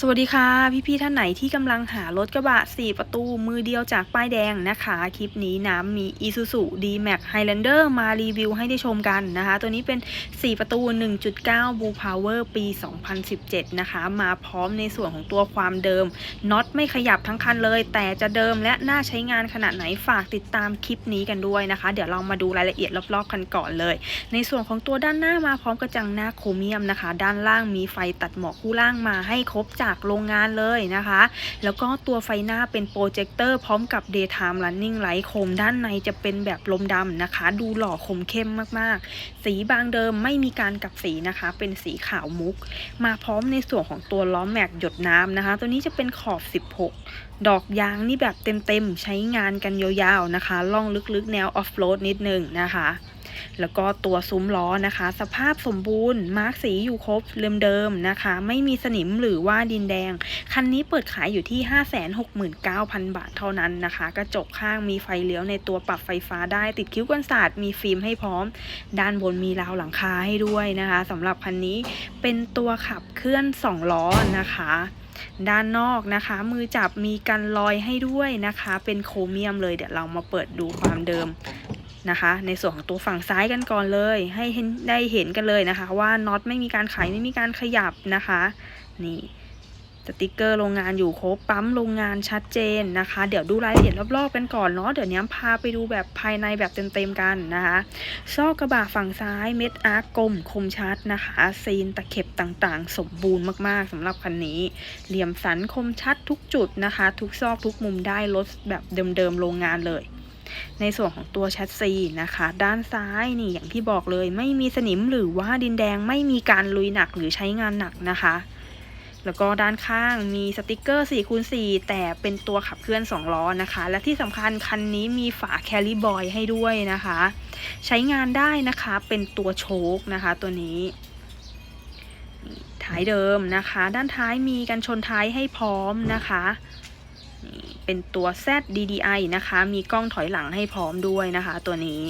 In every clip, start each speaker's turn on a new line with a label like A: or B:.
A: สวัสดีค่ะ พี่ๆท่านไหนที่กำลังหารถกระบะ 4 ประตูมือเดียวจากป้ายแดงนะคะ คลิปนี้น้ำมี Isuzu D-Max Highlander มารีวิวให้ได้ชมกันนะคะ ตัวนี้เป็น 4 ประตู 1.9 Blue Power ปี 2017 นะคะ มาพร้อมในส่วนของตัวความเดิมน็อตไม่ขยับทั้งคันเลย แต่จะเดิมและน่าใช้งานขนาดไหนฝากติดตามคลิปนี้กันด้วยนะคะ เดี๋ยวเรามาดูรายละเอียดรอบๆกันก่อนเลย ในส่วนของตัวด้านหน้ามาพร้อมกระจังหน้าโครเมียมนะคะ ด้านล่างมีไฟตัดหมอกคู่ล่างมาให้ครบจากโรงงานเลยนะคะ แล้วก็ตัวไฟหน้าเป็นโปรเจคเตอร์พร้อมกับ daytime running light โคมด้านในจะเป็นแบบลมดำนะคะ ดูหล่อคมเข้มมากๆ สีบางเดิมไม่มีการกลับสีนะคะ เป็นสีขาวมุก มาพร้อมในส่วนของตัวล้อแม็กหยดน้ำนะคะ ตัวนี้จะเป็นขอบ 16ดอกยางนี่แบบเต็มๆ ใช้งานกันยาวๆนะคะ ล่องลึกๆ แนวออฟโรดนิดนึงนะคะ แล้วก็ตัวซุ้มล้อนะคะ สภาพสมบูรณ์มาร์กสีอยู่ครบเดิมๆนะคะ ไม่มีสนิมหรือว่าดินแดง คันนี้เปิดขายอยู่ที่ 569,000 บาทเท่านั้นนะคะ กระจกข้างมีไฟเลี้ยวในตัวปรับไฟฟ้าได้ติดคิ้วกันศาสตร์มีฟิล์มให้พร้อม ด้านบนมีราวหลังคาให้ด้วยนะคะสำหรับคันนี้เป็นตัวขับเคลื่อน 2 ล้อนะคะด้านนอกนะคะ มือจับมีกันรอยให้ด้วยนะคะ เป็นโครเมียมเลยเดี๋ยวเรามาเปิดดูความเดิม นะคะ ในส่วนของตัวฝั่งซ้ายกันก่อนเลย ให้เห็นได้เห็นกันเลยนะคะ ว่าน็อตไม่มีการไขไม่มีการขยับนะคะ นี่สติกเกอร์โรงงานอยู่ครบปั๊มโรงงานชัดเจนนะคะ เดี๋ยวดูรายละเอียดรอบๆกันก่อนเนาะเดี๋ยวนี้พาไปดูแบบภายในแบบเต็มๆกันนะคะซอกกระบะฝั่งซ้ายเม็ดอาร์กกลมคมชัดนะคะ ซีนตะเข็บต่างๆ สมบูรณ์มากๆสำหรับคันนี้ เหลี่ยมสันคมชัดทุกจุดนะคะ ทุกซอกทุกมุมได้รถแบบเดิมๆโรงงานเลย ในส่วนของตัวแชสซีนะคะ ด้านซ้ายนี่อย่างที่บอกเลย ไม่มีสนิมหรือว่าดินแดงไม่มีการลุยหนักหรือใช้งานหนักนะคะ แล้วก็ด้านข้างมีสติกเกอร์4คูณ4แต่เป็นตัวขับเคลื่อน 2 ล้อนะคะ และที่สำคัญคันนี้มีฝาแคลิบอยให้ด้วยนะคะ ใช้งานได้นะคะเป็นตัวโชคนะคะตัวนี้ท้ายเดิมนะคะ ด้านท้ายมีกันชนท้ายให้พร้อมนะคะ เป็นตัว Z DDI นะคะ มีกล้องถอยหลังให้พร้อมด้วยนะคะ ตัวนี้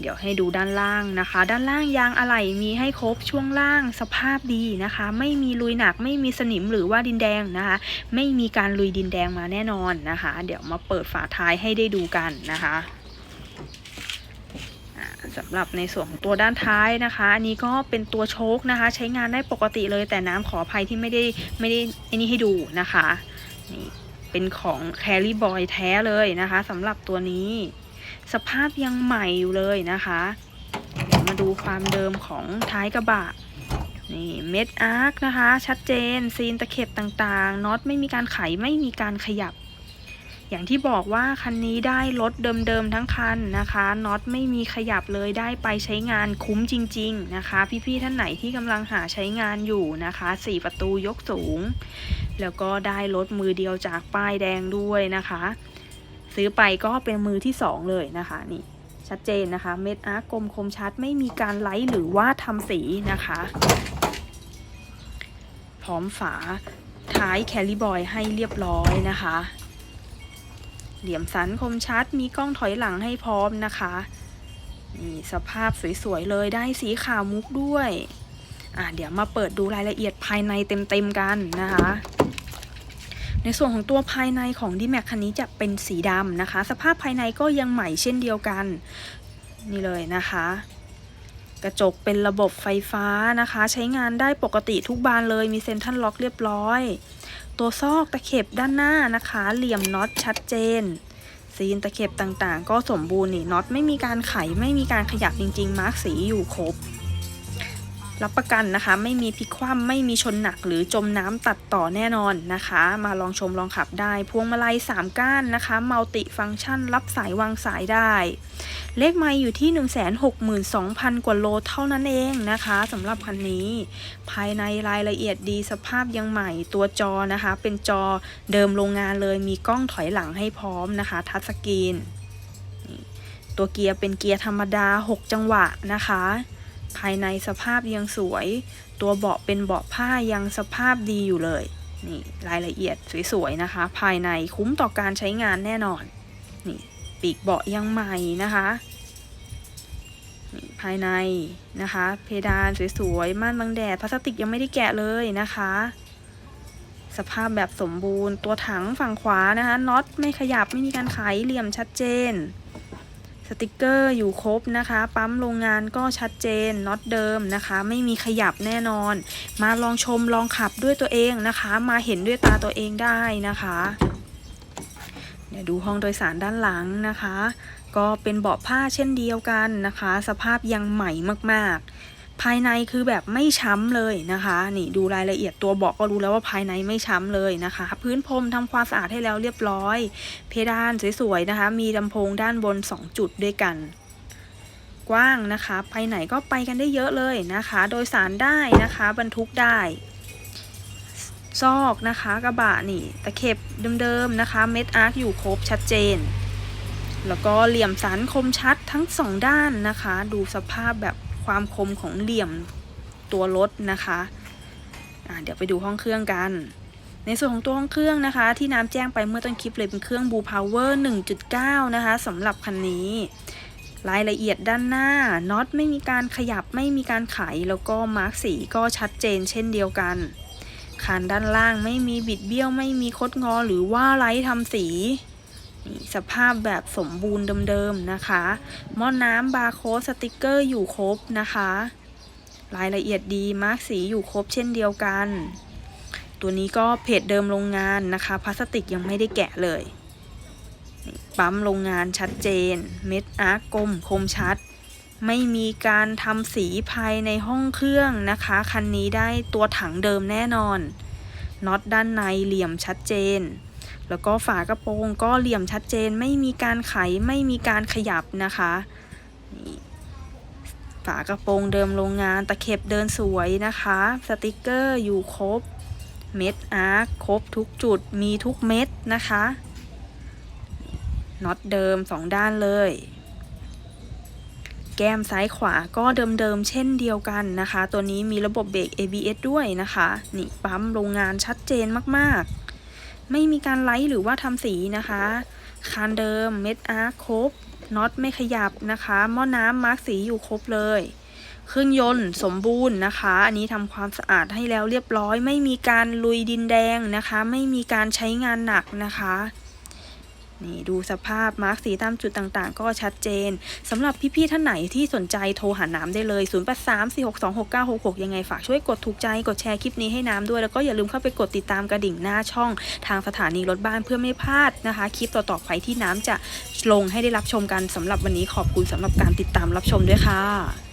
A: เดี๋ยวให้ดูด้านล่างนะคะ ด้านล่างยางอะไหล่มีให้ครบช่วงล่างสภาพดีนะคะ ไม่มีลุยหนักไม่มีสนิมหรือว่าดินแดงนะคะ ไม่มีการลุยดินแดงมาแน่นอนนะคะ เดี๋ยวมาเปิดฝาท้ายให้ได้ดูกันนะคะสำหรับในส่วนของตัวด้านท้ายนะคะ อันนี้ก็เป็นตัวโชคนะคะ ใช้งานได้ปกติเลยแต่น้ำขออภัยที่ไม่ได้ไม่ได้ไอ้นี่ให้ดูนะคะนี่ เป็นของแคล r บอยแท้เลยนะคะสำหรับตัวนี้ สภาพยังใหม่อยู่เลยนะคะเดี๋ยวมาดูความเดิมของท้ายกระบะนี่เม็ดอาร์คนะคะ ชัดเจน ซีนตะเข็บต่างๆน็อตไม่มีการไขไม่มีการขยับ อย่างที่บอกว่าคันนี้ได้รถเดิมๆทั้งคันนะคะน็อตไม่มีขยับเลยได้ไปใช้งานคุ้มจริง ๆนะคะ พี่ๆท่านไหนที่กำลังหาใช้งานอยู่นะคะ 4 ประตูยกสูง แล้วก็ได้รถมือเดียวจากป้ายแดงด้วยนะคะ ซื้อไปก็เป็นมือที่ 2 เลยนะคะนี่ชัดเจนนะคะ เม็ดอาร์กกลมคมชัดไม่มีการไลท์หรือว่าทำสีนะคะ พร้อมฝาท้ายแคลิบอยให้เรียบร้อยนะคะ เหลี่ยมสันคมชัดมีกล้องถอยหลังให้พร้อมนะคะนี่สภาพสวยๆเลยได้สีขาวมุกด้วย อะเดี๋ยวมาเปิดดูรายละเอียดภายในเต็มๆกันนะคะ ในส่วนของตัวภายในของ d m a x คันนี้จะเป็นสีดำนะคะ สภาพภายในก็ยังใหม่เช่นเดียวกัน นี่เลยนะคะ กระจกเป็นระบบไฟฟ้านะคะ ใช้งานได้ปกติทุกบานเลยมีเซ็นทรัลล็อกเรียบร้อย ตัวซอกตะเข็บด้านหน้านะคะ เหลี่ยมน็อตชัดเจนซีนตะเข็บต่างๆ ก็สมบูรณ์นี่น็อตไม่มีการไขไม่มีการขยับจริงๆ มาร์กสีอยู่ครบ รับประกันนะคะ ไม่มีพลิกคว่ำไม่มีชนหนักหรือจมน้ำตัดต่อแน่นอนนะคะ มาลองชมลองขับได้ พวงมาลัย 3 ก้านนะคะมัลติฟังก์ชัน รับสายวางสายได้ เลขไมล์อยู่ที่ 162,000 กว่าโลเท่านั้นเองนะคะสำหรับคันนี้ ภายในรายละเอียดดีสภาพยังใหม่ตัวจอนะคะ เป็นจอเดิมโรงงานเลยมีกล้องถอยหลังให้พร้อมนะคะ ทัชสกรีน ตัวเกียร์เป็นเกียร์ธรรมดา 6 จังหวะนะคะ ภายในสภาพยังสวย ตัวเบาะเป็นเบาะผ้ายังสภาพดีอยู่เลย นี่รายละเอียดสวยๆนะคะ ภายในคุ้มต่อการใช้งานแน่นอน นี่ปีกเบาะยังใหม่นะคะนี่ภายในนะคะ เพดานสวยๆม่านบังแดดพลาสติกยังไม่ได้แกะเลยนะคะ สภาพแบบสมบูรณ์ตัวถังฝั่งขวานะคะน็อตไม่ขยับไม่มีการไขเหลี่ยมชัดเจน สติกเกอร์อยู่ครบนะคะ ปั๊มโรงงานก็ชัดเจนน็อตเดิมนะคะ ไม่มีขยับแน่นอน มาลองชมลองขับด้วยตัวเองนะคะ มาเห็นด้วยตาตัวเองได้นะคะ เดี๋ยวดูห้องโดยสารด้านหลังนะคะ ก็เป็นเบาะผ้าเช่นเดียวกันนะคะ สภาพยังใหม่มากๆ ภายในคือแบบไม่ช้ำเลยนะคะ นี่ดูรายละเอียดตัวเบาะก็รู้แล้วว่าภายในไม่ช้ำเลยนะคะ พื้นพรมทำความสะอาดให้แล้วเรียบร้อย เพดานสวยๆนะคะ มีลำโพงด้านบน 2 จุดด้วยกัน กว้างนะคะ ไปไหนก็ไปกันได้เยอะเลยนะคะ โดยสารได้นะคะบรรทุกได้ซอกนะคะกระบะนี่ตะเข็บเดิมๆนะคะ เม็ดอาร์คอยู่ครบชัดเจน แล้วก็เหลี่ยมสันคมชัดทั้งสองด้านนะคะ ดูสภาพแบบ ความคมของเหลี่ยมตัวรถนะคะะเดี๋ยวไปดูห้องเครื่องกัน ในส่วนของตัวห้องเครื่องนะคะ ที่น้ำแจ้งไปเมื่อต้นคลิปเลยเป็นเครื่อง Blue Power 1.9 นะคะสำหรับคันนี้รายละเอียดด้านหน้าน็อตไม่มีการขยับไม่มีการไขแล้วก็มาร์กสีก็ชัดเจนเช่นเดียวกันคานด้านล่างไม่มีบิดเบี้ยวไม่มีคดงอหรือว่าไร้ทำสี สภาพแบบสมบูรณ์เดิมๆนะคะ หม้อน้ำบาร์โค้ดสติกเกอร์อยู่ครบนะคะ รายละเอียดดีมาร์กสีอยู่ครบเช่นเดียวกัน ตัวนี้ก็เพจเดิมโรงงานนะคะพลาสติกยังไม่ได้แกะเลย ปั๊มโรงงานชัดเจน เม็ดอาร์กกลมคมชัด ไม่มีการทำสีภายในห้องเครื่องนะคะ คันนี้ได้ตัวถังเดิมแน่นอนน็อตด้านในเหลี่ยมชัดเจน แล้วก็ฝากระโปรงก็เหลี่ยมชัดเจนไม่มีการไขไม่มีการขยับนะคะฝากระโปรงเดิมโรงงานตะเข็บเดินสวยนะคะ สติกเกอร์อยู่ครบ เม็ดอาร์คครบทุกจุดมีทุกเม็ดนะคะน็อตเดิมสองด้านเลย แก้มซ้ายขวาก็เดิมๆเช่นเดียวกันนะคะ ตัวนี้มีระบบเบรก ABS ด้วยนะคะ นี่ปั๊มโรงงานชัดเจนมากๆ ไม่มีการไลท์หรือว่าทำสีนะคะ คานเดิมเม็ดอาร์ครบน็อตไม่ขยับนะคะหม้อน้ำมาร์กสีอยู่ครบเลย เครื่องยนต์สมบูรณ์นะคะ อันนี้ทำความสะอาดให้แล้วเรียบร้อย ไม่มีการลุยดินแดงนะคะ ไม่มีการใช้งานหนักนะคะ นี่ดูสภาพมาร์กสีตามจุดต่างๆ ก็ชัดเจนสำหรับพี่ๆท่านไหนที่สนใจโทรหาน้ำได้เลย 0834626966 ยังไงฝากช่วยกดถูกใจกดแชร์คลิปนี้ให้น้ำด้วย แล้วก็อย่าลืมเข้าไปกดติดตามกระดิ่งหน้าช่องทางสถานีรถบ้านเพื่อไม่พลาดนะคะ คลิปต่อๆไปที่น้ำจะลงให้ได้รับชมกันสำหรับวันนี้ขอบคุณสำหรับการติดตามรับชมด้วยค่ะ